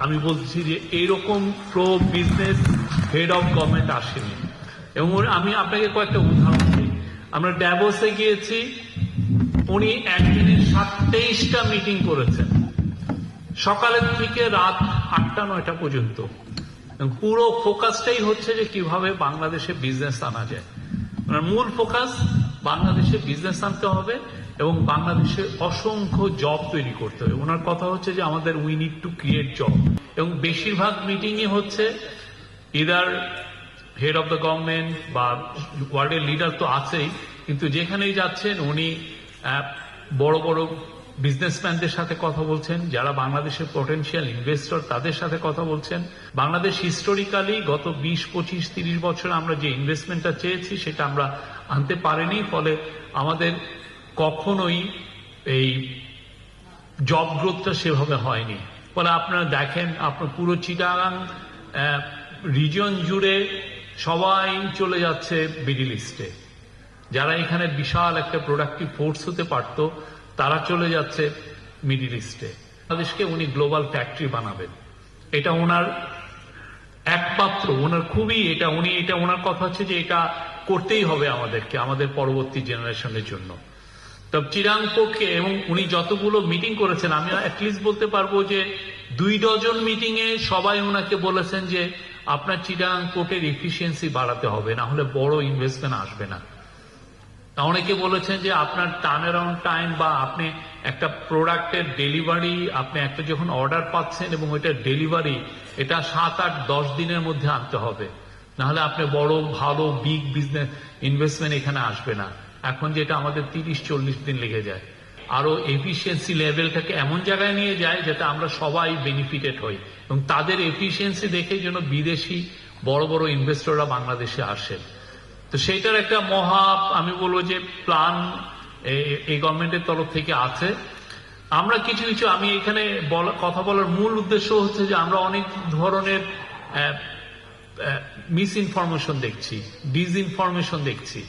আমি বলছি যে এইরকম pro business head of government আসেনি। এবং আমি আপনাকে কয়েকটা উদাহরণ দিই। আমরা ড্যাবোসে গিয়েছি, উনি একদিনে সাততেইশটা মিটিং করেছেন। সকালের থেকে রাত আটটা, নয়টা পর্যন্ত। পুরো ফোকাসটাই হচ্ছে যে কীভাবে বাংলাদেশে বিজনেস আনা যায়। ওনার মূল ফোকাস বাংলাদেশে বিজনেস আনতে হবে। এবং বাংলাদেশে অসংখ্য জব তৈরি করতে হবে ওনার কথা হচ্ছে যে আমাদের we need to create job এবং বেশিরভাগ মিটিংই হচ্ছে either head of the government বা ওয়ার্ল্ডের লিডার তো আছেই, কিন্তু যেখানেই যাচ্ছেন উনি বড় বড় বিজনেসম্যানদের সাথে কথা বলছেন, যারা বাংলাদেশের পটেনশিয়াল ইনভেস্টর তাদের সাথে কথা বলছেন। বাংলাদেশ হিস্টোরিক্যালি গত বিশ, পঁচিশ, তিরিশ বছর আমরা যে ইনভেস্টমেন্টটা চেয়েছি, সেটা আমরা আনতে পারিনি, ফলে আমাদের কখনোই এই জব গ্রোথটা সেভাবে হয়নি। ফলে আপনারা দেখেন, আপনার পুরো চিটাগাং রিজন জুড়ে সবাই চলে যাচ্ছে মিডিল ইস্টে যারা এখানে বিশাল একটা প্রোডাক্টিভ ফোর্স হতে পারত, তারা চলে যাচ্ছে মিডিল ইস্টে বাংলাদেশকে উনি গ্লোবাল ফ্যাক্টরি বানাবেন। এটা ওনার একমাত্র, ওনার খুবই এটা উনি, এটা ওনার কথা হচ্ছে যে এটা করতেই হবে আমাদেরকে, আমাদের পরবর্তী জেনারেশনের জন্য। তবে চিরাং পোর্টকে এবং উনি যতগুলো মিটিং করেছেন, আমি অ্যাটলিস্ট বলতে পারব যে দুই ডজন মিটিং এ সবাই ওনাকে বলেছেন যে আপনার চিরাং পোর্টের এফিসিয়েন্সি বাড়াতে হবে, না হলে বড় ইনভেস্টমেন্ট আসবে না। অনেকে বলেছেন যে আপনার টার্ন অ্যারাউন্ড টাইম বা আপনি একটা প্রোডাক্টের ডেলিভারি আপনি একটা যখন অর্ডার পাচ্ছেন এবং ওইটার ডেলিভারি এটা সাত আট দশ দিনের মধ্যে আনতে হবে। নাহলে আপনি বড়, ভালো বিগ বিজনেস ইনভেস্টমেন্ট এখানে আসবে না। এখন যেটা আমাদের তিরিশ, চল্লিশ দিন লেগে যায়। আরও এফিসিয়েন্সি লেভেলটাকে এমন জায়গায় নিয়ে যায় যাতে আমরা সবাই বেনিফিটেড হই। এবং তাদের এফিসিয়েন্সি দেখে যেন বিদেশি বড় বড় ইনভেস্টররা বাংলাদেশে আসে তো সেইটার একটা মহা, আমি বলব যে প্ল্যান এই গভর্নমেন্টের তরফ থেকে আছে। আমরা কিছু কিছু, আমি এখানে কথা বলার মূল উদ্দেশ্য হচ্ছে যে আমরা অনেক ধরনের মিস ইনফরমেশন দেখছি ডিস ইনফরমেশন দেখছি।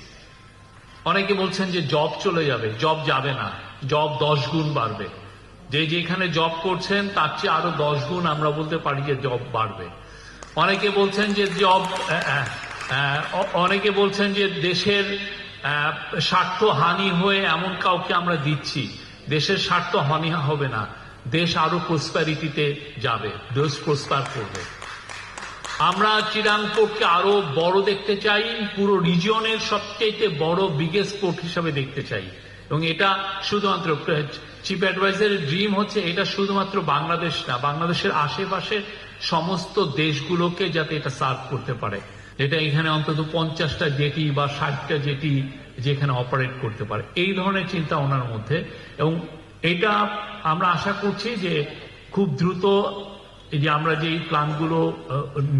অনেকে বলছেন যে জব চলে যাবে জব যাবে না জব দশ গুণ বাড়বে। যে যেখানে জব করছেন, তার চেয়ে আরও দশ গুণ আমরা বলতে পারি যে জব বাড়বে। অনেকে বলছেন যে জব অনেকে বলছেন যে দেশের স্বার্থ হানি হয়ে এমন কাউকে আমরা দিচ্ছি, দেশের স্বার্থ হানি হবে না, দেশ আরও প্রসপ্যারিটিতে যাবে, দেশ প্রসপার করবে। আমরা চিরাং পোর্টকে আরও বড় দেখতে চাই, পুরো রিজিয়নের সবচেয়ে বড় বিগেস্ট পোর্ট হিসাবে দেখতে চাই। এবং এটা শুধুমাত্র চিফ অ্যাডভাইজারের ড্রিম হচ্ছে, এটা শুধুমাত্র বাংলাদেশ না, বাংলাদেশের আশেপাশে সমস্ত দেশগুলোকে যাতে এটা সার্ভ করতে পারে। এটা এখানে অন্তত পঞ্চাশটা জেটি বা ষাটটা জেটি যেখানে অপারেট করতে পারে। এই ধরনের চিন্তা ওনার মধ্যে। এবং এটা আমরা আশা করছি যে খুব দ্রুত এই যে আমরা যে এই প্ল্যানগুলো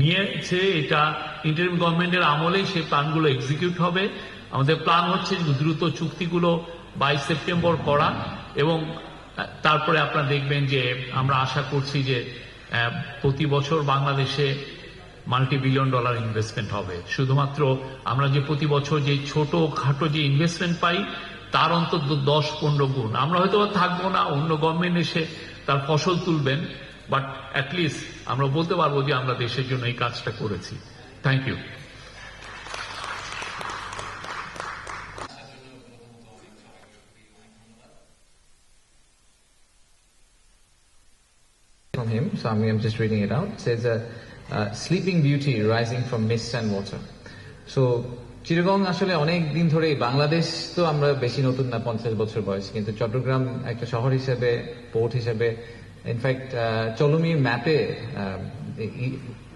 নিয়েছে, এটা ইন্টারিম গভর্নমেন্টের আমলেই সেই প্ল্যানগুলো এক্সিকিউট হবে। আমাদের প্ল্যান হচ্ছে দ্রুত চুক্তিগুলো বাইশ সেপ্টেম্বর করা এবং তারপরে আপনারা দেখবেন যে আমরা আশা করছি যে প্রতি বছর বাংলাদেশে মাল্টি বিলিয়ন ডলার ইনভেস্টমেন্ট হবে। শুধুমাত্র আমরা যে প্রতি বছর যে ছোট খাটো যে ইনভেস্টমেন্ট পাই, তার অন্তত দশ পনেরো গুণ। আমরা হয়তো থাকব না, অন্য গভর্নমেন্ট এসে তার ফসল তুলবেন বাট অ্যাটলিস্ট আমরা বলতে পারব যে আমরা দেশের জন্য এই কাজটা করেছি thank you him, so I'm, I'm just reading it out. It says, uh, uh, "Sleeping Beauty rising from mist and water." So Chittagong আসলে অনেক দিন ধরে বাংলাদেশ তো আমরা বেশি নতুন না পঞ্চাশ বছর বয়স কিন্তু চট্টগ্রাম একটা শহর হিসেবে পোর্ট হিসেবে ইনফ্যাক্ট চলমি ম্যাপে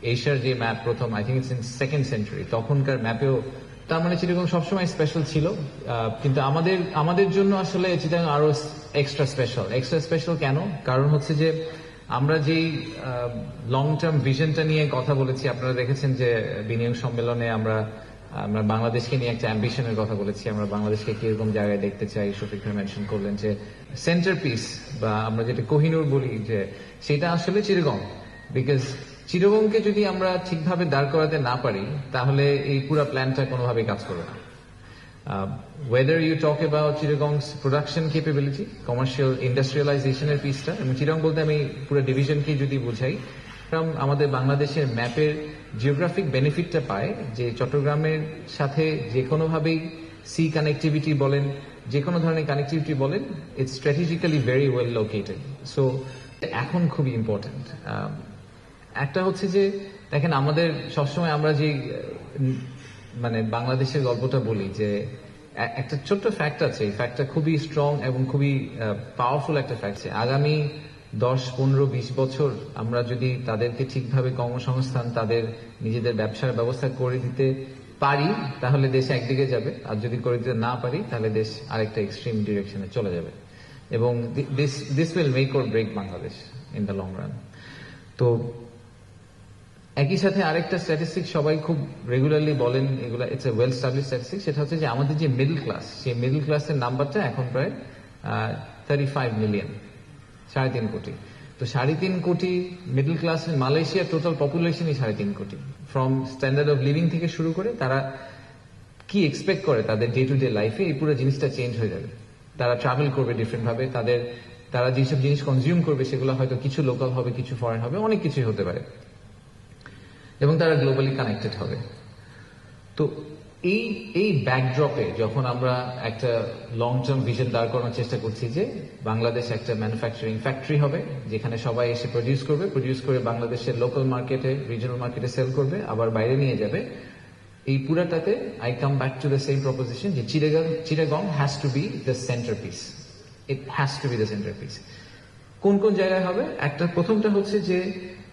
এশিয়ার যে ম্যাপ প্রথম I think in second century তখনকার ম্যাপেও তার মানে চিটাগং সবসময় স্পেশাল ছিল আহ, কিন্তু আমাদের আমাদের জন্য আসলে চিটাগং আরও এক্সট্রা স্পেশাল এক্সট্রা স্পেশাল কেন? কারণ হচ্ছে যে আমরা যেই লং টার্ম ভিশনটা নিয়ে কথা বলেছি আপনারা দেখেছেন যে বিনিয়োগ সম্মেলনে আমরা আমরা বাংলাদেশকে নিয়ে একটা অ্যাম্বিশনের কথা বলেছি। আমরা বাংলাদেশকে কীরকম জায়গায় দেখতে চাই শফিক ভাই মেনশন করলেন যে সেন্টার পিস বা আমরা যেটা কোহিনুর বলি যে সেটা আসলে চিরগং বিকজ চিরগমকে যদি আমরা ঠিকভাবে দাঁড় করাতে না পারি, তাহলে এই পুরো প্ল্যানটা কোনোভাবেই কাজ করবে না। Whether you talk about চিরগংস production capability commercial ইন্ডাস্ট্রিয়ালাইজেশনের পিসটা এবং চিরং বলতে আমি পুরো ডিভিশনকে যদি বুঝাই আমাদের বাংলাদেশের ম্যাপের জিওগ্রাফিক বেনিফিটটা পায়, যে চট্টগ্রামের সাথে যে কোনোভাবেই সি কানেক্টিভিটি বলেন, যে কোনো ধরনের কানেক্টিভিটি বলেন it's strategically very well located so এখন খুবই ইম্পর্ট্যান্ট একটা হচ্ছে যে, দেখেন আমাদের সবসময় আমরা যে মানে বাংলাদেশের গল্পটা বলি, যে একটা ছোট্ট ফ্যাক্ট আছে, এই ফ্যাক্টটা খুবই স্ট্রং এবং খুবই পাওয়ারফুল একটা ফ্যাক্ট আগামী দশ, পনেরো, বিশ বছর আমরা যদি তাদেরকে ঠিকভাবে কর্মসংস্থান, তাদের নিজেদের ব্যবসার ব্যবস্থা করে দিতে পারি, তাহলে দেশ একদিকে যাবে। আর যদি করে দিতে না পারি, তাহলে দেশ আরেকটা এক্সট্রিম ডিরেকশনে চলে যাবে। এবং this this will make or break Bangladesh in the long run তো একই সাথে আরেকটা স্ট্যাটিস্টিক সবাই খুব রেগুলারলি বলেন, এগুলো it's a well establish statistic সেটা হচ্ছে যে আমাদের যে মিডল ক্লাস সেই মিডল ক্লাসের নাম্বারটা এখন প্রায় থার্টি ফাইভ মিলিয়ন সাড়ে তিন কোটি। তো সাড়ে তিন কোটি মিডল ক্লাস মালয়েশিয়ার টোটাল পপুলেশনই সাড়ে তিন কোটি। ফ্রম স্ট্যান্ডার্ড অফ লিভিং থেকে শুরু করে তারা কি এক্সপেক্ট করে তাদের ডে টু ডে লাইফে এই পুরো জিনিসটা চেঞ্জ হয়ে যাবে। তারা ট্রাভেল করবে ডিফারেন্ট ভাবে, তাদের, তারা যেসব জিনিস কনজিউম করবে সেগুলো হয়তো কিছু লোকাল হবে, কিছু ফরেন হবে, অনেক কিছুই হতে পারে। এবং তারা গ্লোবালি কানেক্টেড হবে। তো এই এই ব্যাকড্রপে যখন আমরা একটা লং টার্ম ভিশন দাঁড় করানোর চেষ্টা করছি যে বাংলাদেশ একটা ম্যানুফ্যাকচারিং ফ্যাক্টরি হবে, যেখানে সবাই এসে প্রডিউস করবে প্রডিউস করে বাংলাদেশের লোকাল মার্কেটে রিজনাল মার্কেটে সেল করবে, আবার বাইরে নিয়ে যাবে। এই পুরাটাতে I come back to the same proposition যে Chittagong Chittagong has to be the centrepiece it has to be the centrepiece কোন কোন জায়গায় হবে? একটা প্রথমটা হচ্ছে যে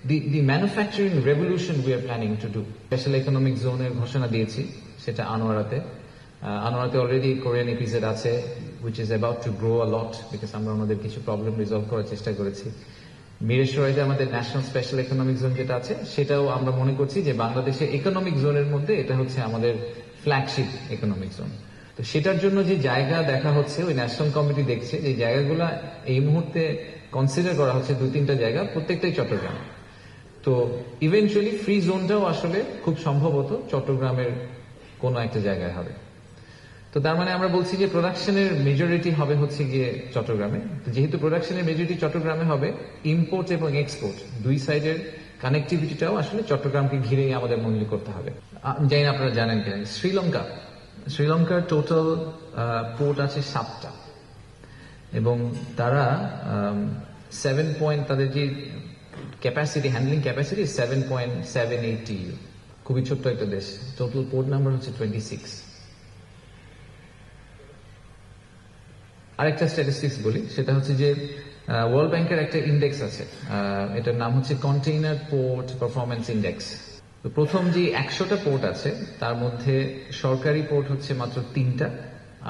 the the manufacturing revolution we are planning to do special economic জোনের ঘোষণা দিয়েছি। সেটা আনোয়ারাতে। আনোয়ারাতে অলরেডি কোরিয়ান এপিজেড আছে which is about to grow a lot because আমরা আমাদের কিছু প্রবলেম রিজলভ করার চেষ্টা করেছি। মিরেশ্বরাইতে আমাদের ন্যাশনাল স্পেশাল ইকোনমিক জোন যেটা আছে, সেটাও আমরা মনে করছি যে বাংলাদেশের ইকোনমিক জোনের মধ্যে এটা হচ্ছে আমাদের ফ্ল্যাগশিপ ইকোনমিক জোন তো সেটার জন্য যে জায়গা দেখা হচ্ছে, ওই ন্যাশনাল কমিটি দেখছে, যে জায়গাগুলো এই মুহূর্তে কনসিডার করা হচ্ছে দুই তিনটা জায়গা, প্রত্যেকটাই চট্টগ্রাম। তো ইভেনচুয়ালি ফ্রি জোনটাও আসলে খুব সম্ভবত চট্টগ্রামের কোনো একটা জায়গায় হবে। তো তার মানে আমরা বলছি যে প্রোডাকশনের মেজরিটি হবে হচ্ছে গিয়ে চট্টগ্রামে। যেহেতু প্রোডাকশনের মেজরিটি চট্টগ্রামে হবে ইম্পোর্ট এবং এক্সপোর্ট দুই সাইডের কানেক্টিভিটিটাও আসলে চট্টগ্রামকে ঘিরেই আমাদের মঞ্জুর করতে হবে। জানি আপনারা জানেন কিনা, শ্রীলঙ্কা। শ্রীলঙ্কার টোটাল পোর্ট আছে সাতটা। এবং তারা সেভেন পয়েন্ট তাদের যে capacity handling capacity seven point seven eight খুবই ছোট্ট একটা দেশ। টোটাল পোর্ট নাম্বার হচ্ছে টোয়েন্টি সিক্স আরেকটা স্ট্যাটিস্টিক্স বলি, সেটা হচ্ছে যে ওয়ার্ল্ড ব্যাংকের একটা ইন্ডেক্স আছে। এটার নাম হচ্ছে কন্টেইনার পোর্ট পারফরমেন্স ইন্ডেক্স প্রথম যে একশোটা পোর্ট আছে, তার মধ্যে সরকারি পোর্ট হচ্ছে মাত্র তিনটা,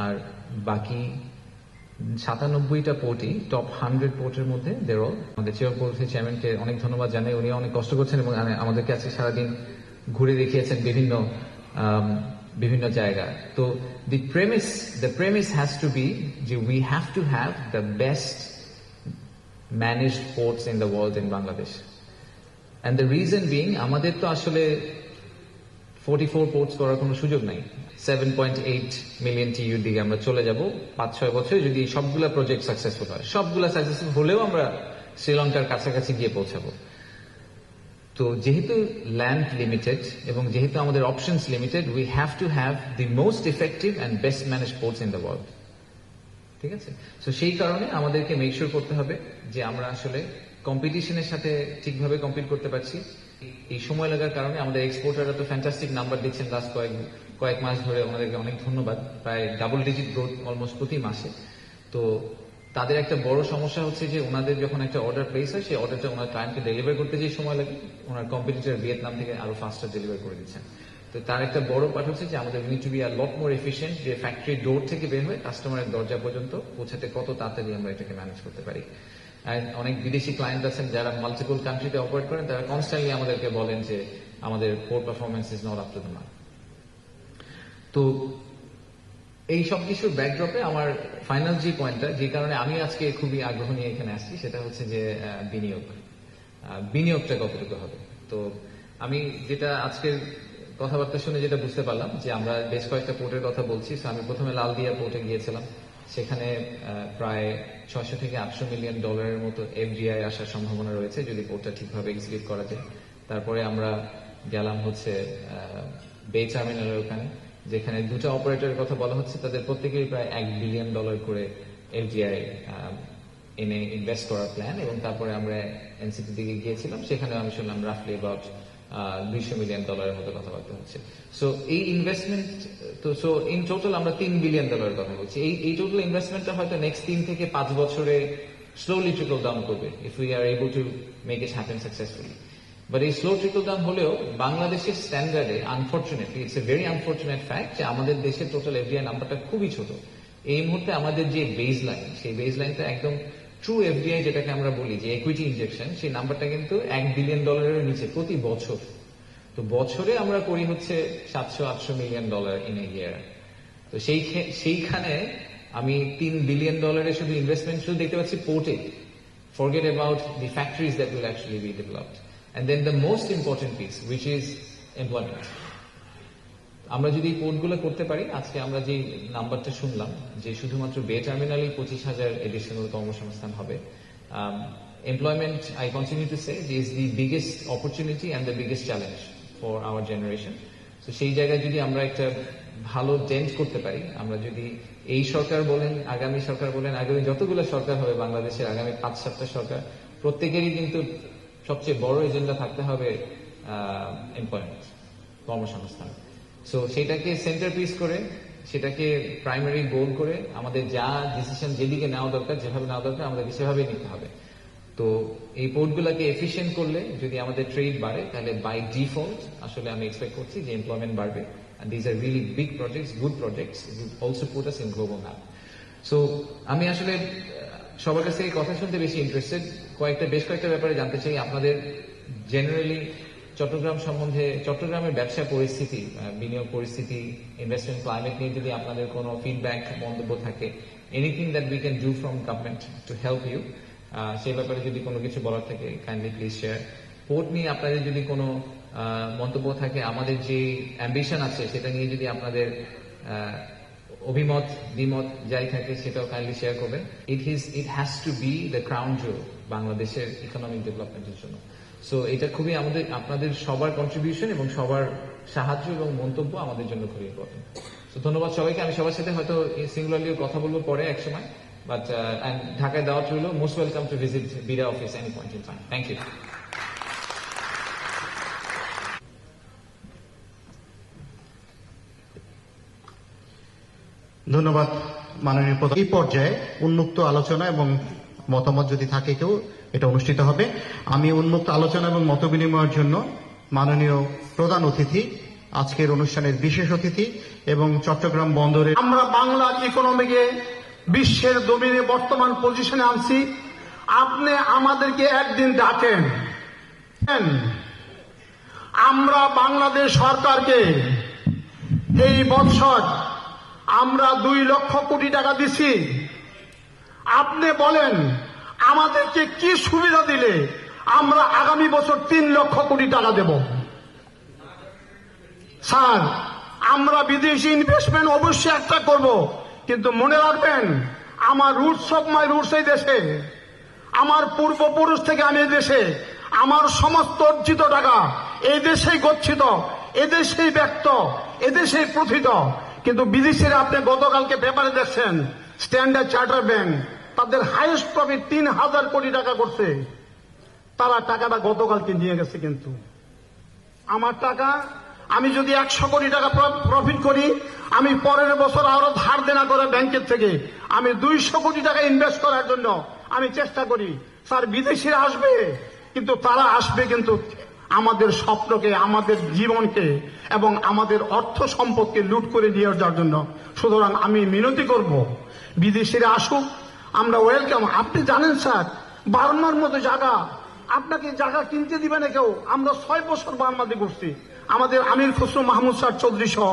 আর বাকি সাতানব্বইটা পোর্টই টপ হান্ড্রেড পোর্টের মধ্যে দেরো আমাদের চেয়ার পোর্টের চেয়ারম্যানকে অনেক ধন্যবাদ জানাই উনি অনেক কষ্ট করছেন এবং আমাদেরকে আজকে সারাদিন ঘুরে দেখিয়েছেন বিভিন্ন বিভিন্ন জায়গা তো the premise the premise has to be যে we have to have the best managed ports in the world in Bangladesh and the reason being আমাদের তো আসলে ফোর্টি ফোর পোর্টস করার কোনো সুযোগ নাই। সেভেন পয়েন্ট এইট মিলিয়ন টিউর দিকে আমরা চলে যাব পাঁচ ছয় বছরে যদি সবগুলা প্রজেক্ট সাকসেসফুল হয়। সবগুলা সাকসেসফুল হলেও আমরা শ্রীলঙ্কার কাছাকাছি গিয়ে পৌঁছাবো। তো যেহেতু ল্যান্ড লিমিটেড এবং যেহেতু আমাদের options limited we have to have the most effective and best manage ports in the world ঠিক আছে? তো সেই কারণে আমাদেরকে মেক করতে হবে যে আমরা আসলে কম্পিটিশনের সাথে ঠিকভাবে কম্পিট করতে পারছি। এই সময় লাগার কারণে আমাদের এক্সপোর্টাররা তো ফ্যান্টাস্টিক নাম্বার দিচ্ছেন লাস্ট কয়েক কয়েক মাস ধরে। আমাদেরকে অনেক ধন্যবাদ। প্রায় ডাবল ডিজিট গ্রোথ অলমোস্ট প্রতি মাসে। তো তাদের একটা বড় সমস্যা হচ্ছে যে ওনাদের যখন একটা অর্ডার প্লেস হয়, সেই অর্ডারটা ওনার ক্লায়েন্টকে ডেলিভার করতে যে সময় লাগে। ওনার কম্পিটিটর ভিয়েতনাম থেকে আরও ফাস্টার ডেলিভার করে দিচ্ছেন। তো তার একটা বড় পার্ট হচ্ছে যে আমাদের will to be a lot more efficient যে ফ্যাক্টরি ডোর থেকে বের হয়ে কাস্টমারের দরজা পর্যন্ত পৌঁছাতে কত তাড়াতাড়ি আমরা এটাকে ম্যানেজ করতে পারি। অনেক বিদেশি ক্লায়েন্ট আছেন যারা মাল্টিপল কান্ট্রিতে অপারেট করেন, তারা কনস্ট্যান্টলি আমাদেরকে বলেন যে আমাদের port performance is not up to the mark তো এই সব কিছুর ব্যাকড্রপে আমার ফাইনাল যে পয়েন্টটা যে কারণে আমি আজকে খুবই আগ্রহ নিয়ে এখানে আসছি, সেটা হচ্ছে যে বিনিয়োগ। বিনিয়োগটা কতটুকু হবে? তো আমি যেটা আজকের কথাবার্তা শুনে যেটা বুঝতে পারলাম, যে আমরা বেশ কয়েকটা পোর্টের কথা বলছি আমি প্রথমে লালদিয়া পোর্টে গিয়েছিলাম। সেখানে প্রায় ছয়শো থেকে আটশো মিলিয়ন ডলারের মতো এফডিআই আসার সম্ভাবনা রয়েছে, যদি পোর্টটা ঠিকভাবে এক্সিকিউট করা যায়। তারপরে আমরা গেলাম হচ্ছে বে টার্মিনালের ওখানে। যেখানে দুটো অপারেটরের কথা বলা হচ্ছে, তাদের প্রত্যেকেরই প্রায় এক বিলিয়ন ডলার করে এফডিআই এনে ইনভেস্ট করার প্ল্যান এবং তারপরে আমরা এনসিপি দিকে গিয়েছিলাম, সেখানে আমি শুনলাম রাফলি অ্যাবাউট দুইশো মিলিয়ন ডলারের মতো কথাবার্তা হচ্ছে। সো এই ইনভেস্টমেন্ট তো সো ইন টোটাল আমরা তিন বিলিয়ন ডলারের কথা বলছি। এই এই টোটাল ইনভেস্টমেন্টটা হয়তো নেক্সট তিন থেকে পাঁচ বছরে স্লোলি ট্রিকল ডাউন করবে if we are able to make it happen successfully but এই স্লো ট্রিকল ডাউন হলেও বাংলাদেশের স্ট্যান্ডার্ডে unfortunately it's a very unfortunate fact যে আমাদের দেশের টোটাল এফডিআই নাম্বারটা খুবই ছোট। এই মুহূর্তে আমাদের যে বেজ লাইন সেই বেস লাইনটা একদম ট্রু এফডিআই যেটাকে আমরা বলি, যে ইকুইটি ইনজেকশন সেই নাম্বারটা কিন্তু এক বিলিয়ন ডলারের নিচে প্রতি বছর। তো বছরে আমরা করি হচ্ছে সাতশো আটশো million dollar in a year তো সেই সেইখানে আমি তিন বিলিয়ন ডলারের শুধু ইনভেস্টমেন্ট শুধু দেখতে পাচ্ছি পোর্টে forget about the factories that will actually be developed. And then the most important piece, which is employment. আমরা যদি এই পোর্টগুলো করতে পারি আজকে আমরা যে নাম্বারটা শুনলাম যে শুধুমাত্র বে টার্মিনালই পঁচিশ হাজার এডিশনাল কর্মসংস্থান হবে employment I continue to say is the biggest opportunity and the biggest challenge for our generation তো সেই জায়গায় যদি আমরা একটা ভালো ডেন্ট করতে পারি আমরা যদি এই সরকার বলেন আগামী সরকার বলেন আগামী যতগুলো সরকার হবে বাংলাদেশের আগামী পাঁচ সাতটা সরকার প্রত্যেকেরই কিন্তু সবচেয়ে বড় এজেন্ডা থাকতে হবে এমপ্লয়মেন্ট কর্মসংস্থান। সো সেটাকে সেন্টার পিস করে, সেটাকে প্রাইমারি গোল করে আমাদের যা ডিসিশন যেদিকে নেওয়া দরকার, যেভাবে নেওয়া দরকার, আমাদেরকে সেভাবেই নিতে হবে। তো, এই পোর্টগুলোকে এফিসিয়েন্ট করলে যদি আমাদের ট্রেড বাড়ে, তাহলে বাই ডিফল্ট আসলে আমি এক্সপেক্ট করছি যে এমপ্লয়মেন্ট বাড়বে। Really big projects, good projects, it will also put us in global map. So আমি আসলে সবার কাছ থেকে কথা শুনতে বেশি ইন্টারেস্টেড কয়েকটা, বেশ কয়েকটা ব্যাপারে জানতে চাই আপনাদের। জেনারেলি চট্টগ্রাম সম্বন্ধে, চট্টগ্রামের ব্যবসা পরিস্থিতি বিনিয়োগ পরিস্থিতি ইনভেস্টমেন্ট ক্লাইমেট নিয়ে যদি আপনাদের কোনো ফিডব্যাক মন্তব্য থাকে anything that we can do from government to help you সেই ব্যাপারে যদি কোনো কিছু বলার থাকে কাইন্ডলি প্লিজ শেয়ার পোর্ট নিয়ে আপনাদের যদি কোনো মন্তব্য থাকে, আমাদের যে অ্যাম্বিশন আছে, সেটা নিয়ে যদি আপনাদের অভিমত, দ্বিমত যাই থাকে সেটাও কাইন্ডলি শেয়ার করবেন। It is it has to be the crown jewel বাংলাদেশের ইকোনমিক ডেভেলপমেন্টের জন্য। সো এটা খুবই আমাদের, আপনাদের সবার কন্ট্রিবিউশন এবং সবার সাহায্য এবং মন্তব্য আমাদের জন্য খুবই ইম্পর্টেন্ট তো ধন্যবাদ সবাইকে। আমি সবার সাথে হয়তো সিঙ্গুলারলি কথা বলব পরে এক সময় বাট ঢাকায় দাওয়াত রইল most welcome to visit BIDA office any point in time thank you ধন্যবাদ, মাননীয় প্রধান। এই পর্যায়ে উন্মুক্ত আলোচনা এবং মতামত যদি থাকে কেউ, এটা অনুষ্ঠিত হবে। আমি উন্মুক্ত আলোচনা এবং মত বিনিময়ের জন্য মাননীয় প্রধান অতিথি, আজকের অনুষ্ঠানের বিশেষ অতিথি এবং চট্টগ্রাম বন্দরে আমরা বাংলার ইকোনমিকে বিশ্বের দমিনে বর্তমান পজিশনে আনছি। আপনি আমাদেরকে একদিন ডাকেন। আমরা বাংলাদেশ সরকারকে এই বছর আমরা দুই লক্ষ কোটি টাকা দিছি। আপনি বলেন, আমাদেরকে কি সুবিধা দিলে আমরা আগামী বছর তিন লক্ষ কোটি টাকা দেব? স্যার, আমরা বিদেশি ইনভেস্টমেন্ট অবশ্যই একটা করব, কিন্তু মনে রাখবেন, আমার রুটস অফ মাই রুটস এই দেশে। আমার পূর্বপুরুষ থেকে আমি দেশে। আমার সমস্ত অর্জিত টাকা এই দেশেই গচ্ছিত, এদেশেই ব্যক্ত, এদেশেই প্রথিত। কিন্তু বিদেশিরা আপনি গতকালকে পেপারে দেখছেন স্ট্যান্ডার্ড চার্টার ব্যাংক তাদের হাইয়েস্ট প্রফিট তিন হাজার কোটি টাকা করছে। তারা টাকাটা গতকালকে নিয়ে গেছে কিন্তু। আমার টাকা, আমি যদি একশো কোটি টাকা প্রফিট করি, আমি পরের বছর আরও ধার দেনা করে ব্যাংকের থেকে, আমি দুইশো কোটি টাকা ইনভেস্ট করার জন্য আমি চেষ্টা করি। স্যার, বিদেশিরা আসবে, কিন্তু তারা আসবে কিন্তু আমাদের স্বপ্নকে, আমাদের জীবনকে এবং আমাদের অর্থ সম্পদকে লুট করে নিয়ে যাওয়ার জন্য। সুতরাং আমি মিনতি করব, বিদেশিরা আসুক, আমরা ওয়েলকাম আপনি জানেন স্যার, বার্মার মতো জায়গা, আপনাকে জায়গা কিনতে দিবে না কেউ। আমরা ছয় বছর বার্মাতে ঘুরছি। আমাদের আমির খসরু মাহমুদ স্যার চৌধুরী সহ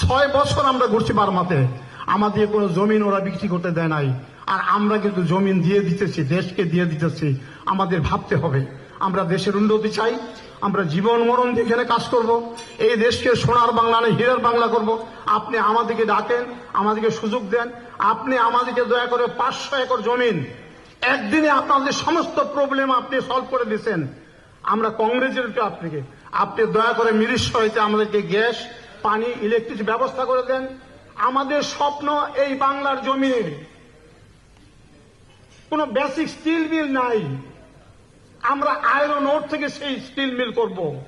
ছয় বছর আমরা ঘুরছি বার্মাতে। আমাদের কোনো জমিন ওরা বিক্রি করতে দেয় নাই। আর আমরা কিন্তু জমিন দিয়ে দিতেছি, দেশকে দিয়ে দিতেছি। আমাদের ভাবতে হবে। আমরা দেশের উন্নতি চাই, আমরা জীবন মরণ এখানে কাজ করব, এই দেশকে সোনার বাংলা নয় হীরার বাংলা করব। আপনি আমাদেরকে ডাকেন, আমাদেরকে সুযোগ দেন, আপনি আমাদেরকে দয়া করে পাঁচশো একর জমিন একদিনে আপনাদের সমস্ত প্রবলেম আপনি সলভ করে দিয়েছেন। আমরা কংগ্রেসের আপনাকে, আপনি দয়া করে মিরিশ হইতে আমাদেরকে গ্যাস, পানি ইলেকট্রিক ব্যবস্থা করে দেন। আমাদের স্বপ্ন এই বাংলার জমিনে কোনো বেসিক স্টিল মিল নাই। আমরা আয়রন ওর থেকে সেই স্টিল মিল করব।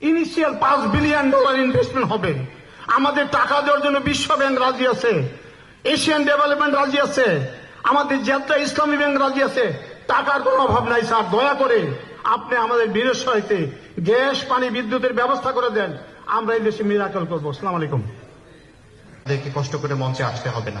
ইনিশিয়াল পাঁচ বিলিয়ন ডলার ইনভেস্টমেন্ট হবে। আমাদের টাকা দেওয়ার জন্য বিশ্ব ব্যাংক রাজি আছে। এশিয়ান ডেভেলপমেন্ট রাজি আছে। আমাদের যাত্রা ইসলামী ব্যাংক রাজি আছে। টাকার কোনো অভাব নাই স্যার, দয়া করে আপনি আমাদের সহায়তে গ্যাস, পানি, বিদ্যুতের ব্যবস্থা করে দেন। আমরা এই দেশে মিরাকল করব। আসসালাম আলাইকুম। কষ্ট করে মঞ্চে আসতে হবে না।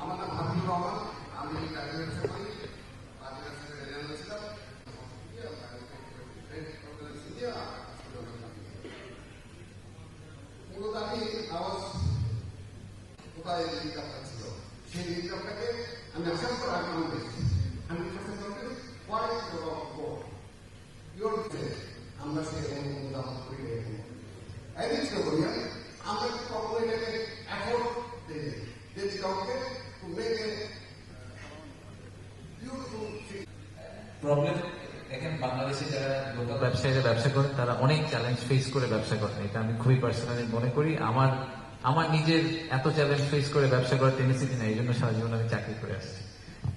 আমার নাম হাবিবুর রহমান আমি কাজের ব্যবসা করি কাজের ব্যবসা থেকে জেনারেল ছিলাম মূলত আমি আওয়াজ কোথায় ইনকামটা ছিল সেই ইনকামটাকে আমি আসার পর আমি আমার বেশি আমি হোয়াট ইউর আমরা সে অনুদান করি একদিন ছিল বলিয়া আমরা কখনো এটাকে অ্যাফোর্ড দিই যদি কাউকে to make a beautiful city. Problem এখানে বাংলাদেশে যারা ব্যবসায়ীরা ব্যবসা করেন তারা অনেক চ্যালেঞ্জ ফেস করে ব্যবসা করেন এটা আমি খুবই পার্সোনালি মনে করি। আমার আমার নিজের এত চ্যালেঞ্জ ফেস করে ব্যবসা করার টেন্ডেন্সি নেই, এই জন্য সারা জীবন আমি চাকরি করে আসছি।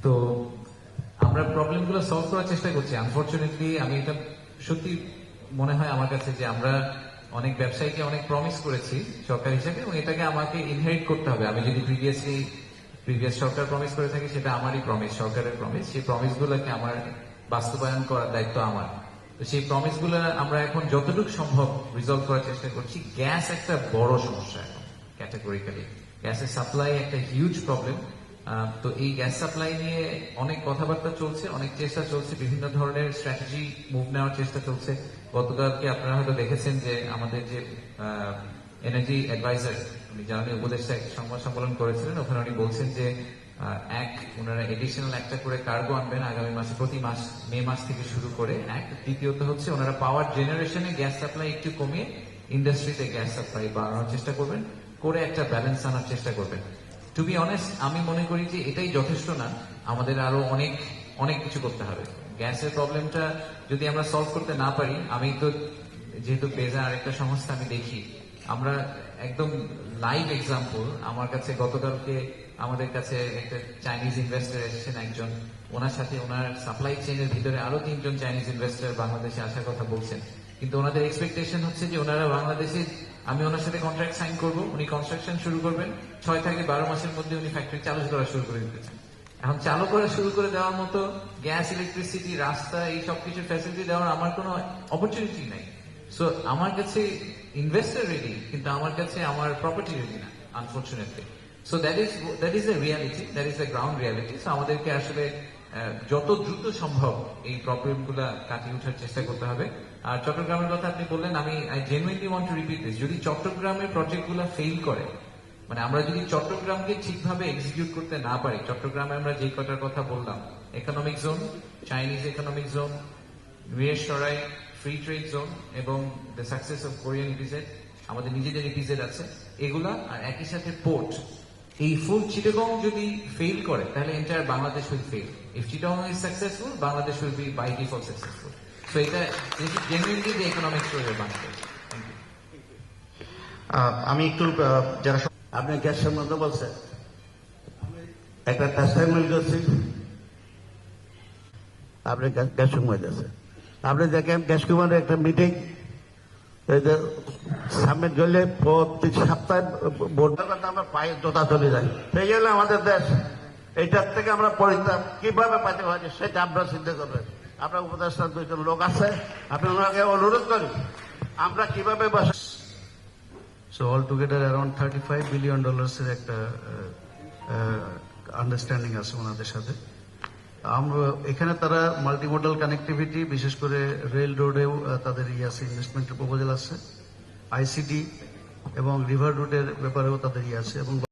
তো আমরা প্রবলেমগুলো সলভ করার চেষ্টা করছি। আনফর্চুনেটলি আমি এটা সত্যি মনে হয় আমার কাছে যে আমরা অনেক ব্যবসায়ীকে অনেক প্রমিস করেছি সরকার হিসেবে, এবং এটাকে আমাকে ইনহেরিট করতে হবে। আমি যদি প্রিভিয়াসলি প্রিভিয়াস সরকার প্রমিস করে থাকি, সেটা আমারই প্রমিস সরকারের প্রমিস সেই প্রমিস গুলোকে আমার বাস্তবায়ন করার দায়িত্ব আমার। তো সেই প্রমিসগুলো আমরা এখন যতটুকু সম্ভব রিজলভ করার চেষ্টা করছি। গ্যাস একটা বড় সমস্যা এখন ক্যাটাগরিক্যালি গ্যাসের সাপ্লাই একটা হিউজ প্রবলেম তো এই গ্যাস সাপ্লাই নিয়ে অনেক কথাবার্তা চলছে, অনেক চেষ্টা চলছে, বিভিন্ন ধরনের স্ট্র্যাটেজি মুভ নেওয়ার চেষ্টা চলছে। গতকালকে আপনারা হয়তো দেখেছেন যে আমাদের যে এনার্জি অ্যাডভাইজার উনি জ্বালানি উপদেষ্টা সংবাদ সম্মেলন করেছিলেন, ওখানে উনি বলছেন যে এক, ওনারা এডিশনাল একটা করে কার্গো আনবেন আগামী মাসে, প্রতি মাস, মে মাস থেকে শুরু করে। এক, দ্বিতীয়ত হচ্ছে ওনারা পাওয়ার জেনারেশনে গ্যাস সাপ্লাই একটু কমিয়ে ইন্ডাস্ট্রিতে গ্যাস সাপ্লাই বাড়ানোর চেষ্টা করবেন, করে একটা ব্যালেন্স আনার চেষ্টা করবেন। টু বি অনেস্ট আমি মনে করি যে এটাই যথেষ্ট না। আমাদের আরও অনেক অনেক কিছু করতে হবে। গ্যাসের প্রবলেমটা যদি আমরা সলভ করতে না পারি, আমি তো যেহেতু বেজা আরেকটা সংস্থা আমি দেখি, আমরা একদম লাইভ এক্সাম্পল আমার কাছে গতকালকে আমাদের কাছে একটা চাইনিজ ইনভেস্টর এসেছেন একজন। ওনার সাথে ওনার সাপ্লাই চেইনের ভিতরে আরও তিনজন চাইনিজ ইনভেস্টর বাংলাদেশে আসার কথা বলছেন। কিন্তু ওনাদের এক্সপেকটেশন হচ্ছে যে ওনারা বাংলাদেশে, আমি ওনার সাথে কন্ট্রাক্ট সাইন করব, উনি কনস্ট্রাকশন শুরু করবেন, ছয় থেকে বারো মাসের মধ্যে উনি ফ্যাক্টরি চালু করা শুরু করে দিতে চান। এখন চালু করা শুরু করে দেওয়ার মতো গ্যাস ইলেকট্রিসিটি রাস্তা, এই সব কিছু ফ্যাসিলিটি দেওয়ার আমার কোনো অপরচুনিটি নাই। সো আমার কাছে ইনভেস্টার রেডি কিন্তু আমার কাছে আমার প্রপার্টি রেডি না unfortunately so that is that is the reality that is a ground reality so আমাদেরকে আসলে যত দ্রুত সম্ভব এই প্রবলেমগুলা কাটিয়ে ওঠার চেষ্টা করতে হবে। আর চট্টগ্রামের কথা আপনি বললেন, আমি I genuinely want to repeat this যদি চট্টগ্রামের প্রজেক্টগুলা ফেল করে মানে আমরা যদি চট্টগ্রামকে ঠিকভাবে এক্সিকিউট করতে না পারি, চট্টগ্রামে আমরা যে কটার কথা বললাম economic zone Chinese economic zone সরাই ফ্রি ট্রেড জোন এবং the success of Korean EPZ আমাদের নিজেদের ইপিজেড আছে, এগুলা আর একই সাথে পোর্ট এই ফুল চিটাগং যদি ফেল করে তাহলে entire Bangladesh will fail if Chittagong is successful Bangladesh will be by default successful so এটা genuinely the economic story of Bangladesh uh, আমি একটু আহ, যারা আপনি গ্যাস সম্বন্ধে বলছেন। একটা টেস্টাইমেন্ট করছি আপনি গ্যাস- গ্যাস সময় আপনি দেখেন গ্যাস কুমারের একটা মিটিং যে সামনে গেলে প্রতি সপ্তাহে ভোট আমরা পায়ে জোতা চলে যাই সেই জন্য আমাদের দেশ। এইটার থেকে আমরা পরিত্রাণ কীভাবে পাইতে পারি সেটা আমরা চিন্তা করবেন আপনার উপদেষ্টা দুইজন লোক আছে। আপনি ওনাকে অনুরোধ করি, আমরা কীভাবে বসে So, altogether around 35 billion dollars এর একটা আন্ডারস্ট্যান্ডিং আছে ওনাদের সাথে। আমরা এখানে তারা মাল্টিমোডাল কানেক্টিভিটি বিশেষ করে রেল রোডেও তাদের ইয়ে আছে ইনভেস্টমেন্টের প্রপোজাল আছে আইসিডি এবং রিভার রুটের ব্যাপারেও তাদের ইয়ে আছে এবং